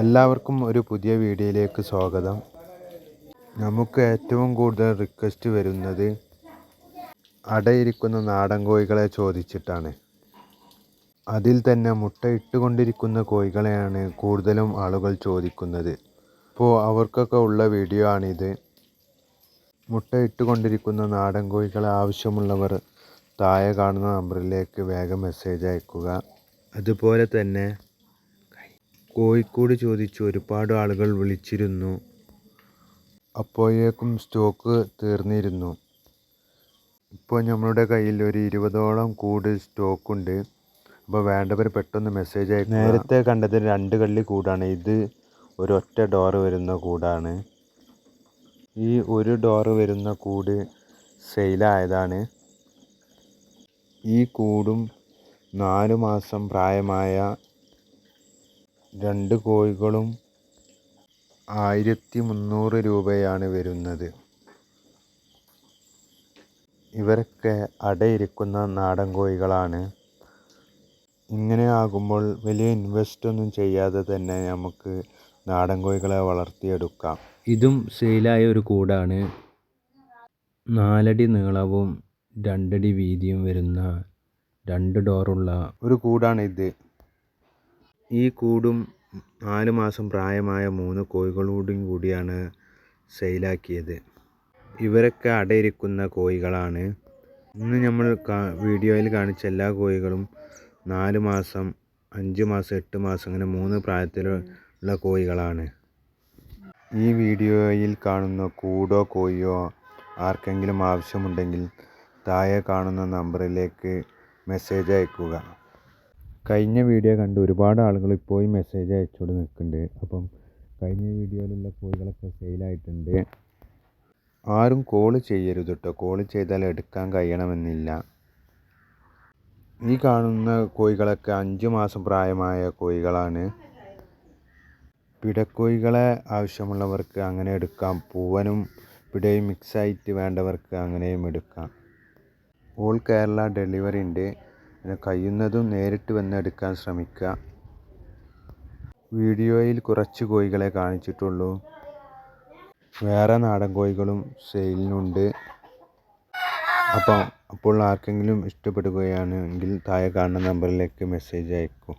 എല്ലാവർക്കും ഒരു പുതിയ വീഡിയോയിലേക്ക് സ്വാഗതം. നമുക്ക് ഏറ്റവും കൂടുതൽ റിക്വസ്റ്റ് വരുന്നത് അടയിരിക്കുന്ന നാടൻ കോഴികളെ ചോദിച്ചിട്ടാണ്. അതിൽ തന്നെ മുട്ട ഇട്ടുകൊണ്ടിരിക്കുന്ന കോഴികളെയാണ് കൂടുതലും ആളുകൾ ചോദിക്കുന്നത്. അപ്പോൾ അവർക്കൊക്കെ ഉള്ള വീഡിയോ ആണിത്. മുട്ട ഇട്ടുകൊണ്ടിരിക്കുന്ന നാടൻ കോഴികളെ ആവശ്യമുള്ളവർ താഴെ കാണുന്ന നമ്പറിലേക്ക് വേഗം മെസ്സേജ് അയക്കുക. അതുപോലെ തന്നെ കോഴിക്കോട് ചോദിച്ച് ഒരുപാട് ആളുകൾ വിളിച്ചിരുന്നു. അപ്പോഴേക്കും സ്റ്റോക്ക് തീർന്നിരുന്നു. ഇപ്പോൾ നമ്മളുടെ കയ്യിൽ ഒരു ഇരുപതോളം കൂട് സ്റ്റോക്കുണ്ട്. അപ്പോൾ വേണ്ടവർ പെട്ടെന്ന് മെസ്സേജ് അയക്കും നേരത്തെ കണ്ടത് രണ്ട് കള്ളി കൂടാണ്. ഇത് ഒരൊറ്റ ഡോർ വരുന്ന കൂടാണ്. ഈ ഒരു ഡോർ വരുന്ന കൂട് സെയിലായതാണ് ഈ കൂടും നാല് മാസം പ്രായമായ രണ്ട് കോഴികളും ആയിരത്തി മുന്നൂറ് രൂപയാണ് വരുന്നത്. ഇവരൊക്കെ അടയിരിക്കുന്ന നാടൻ കോഴികളാണ്. ഇങ്ങനെ ആകുമ്പോൾ വലിയ ഇൻവെസ്റ്റ് ഒന്നും ചെയ്യാതെ തന്നെ നമുക്ക് നാടൻ കോഴികളെ വളർത്തിയെടുക്കാം. ഇതും സെയിലായ ഒരു കൂടാണ്. നാലടി നീളവും രണ്ടടി വീതിയും വരുന്ന രണ്ട് ഡോറുള്ള ഒരു കൂടാണ് ഇത് ഈ കൂടും നാല് മാസം പ്രായമായ മൂന്ന് കോഴികളോടും കൂടിയാണ് സെയിലാക്കിയത്. ഇവരൊക്കെ അടയിരിക്കുന്ന കോഴികളാണ്. ഇന്ന് നമ്മൾ വീഡിയോയിൽ കാണിച്ച എല്ലാ കോഴികളും നാല് മാസം അഞ്ച് മാസം എട്ട് മാസം അങ്ങനെ മൂന്ന് പ്രായത്തിലുള്ള കോഴികളാണ്. ഈ വീഡിയോയിൽ കാണുന്ന കൂടോ കോഴിയോ ആർക്കെങ്കിലും ആവശ്യമുണ്ടെങ്കിൽ താഴെ കാണുന്ന നമ്പറിലേക്ക് മെസ്സേജ് അയക്കുക കഴിഞ്ഞ വീഡിയോ കണ്ട് ഒരുപാട് ആളുകൾ ഇപ്പോഴും മെസ്സേജ് അയച്ചുകൊണ്ട് നിൽക്കുന്നുണ്ട് അപ്പം കഴിഞ്ഞ വീഡിയോയിലുള്ള കോഴികളൊക്കെ സെയിലായിട്ടുണ്ട് ആരും കോൾ ചെയ്യരുത് കേട്ടോ കോൾ ചെയ്താൽ എടുക്കാൻ കഴിയണമെന്നില്ല. ഈ കാണുന്ന കോഴികളൊക്കെ അഞ്ച് മാസം പ്രായമായ കോഴികളാണ് പിടക്കോഴികളെ ആവശ്യമുള്ളവർക്ക് അങ്ങനെ എടുക്കാം. പൂവനും പിടയും മിക്സായിട്ട് വേണ്ടവർക്ക് അങ്ങനെയും എടുക്കാം. ഓൾ കേരള ഡെലിവറി ഉണ്ട്. പിന്നെ കഴിയുന്നതും നേരിട്ട് വന്ന് എടുക്കാൻ ശ്രമിക്കുക. വീഡിയോയിൽ കുറച്ച് കോഴികളെ കാണിച്ചിട്ടുള്ളൂ. വേറെ നാടൻ കോഴികളും സെയിലിനുണ്ട്. അപ്പം അപ്പോൾ ആർക്കെങ്കിലും ഇഷ്ടപ്പെടുകയാണെങ്കിൽ താഴെ കാണുന്ന നമ്പറിലേക്ക് മെസ്സേജ് അയക്കും.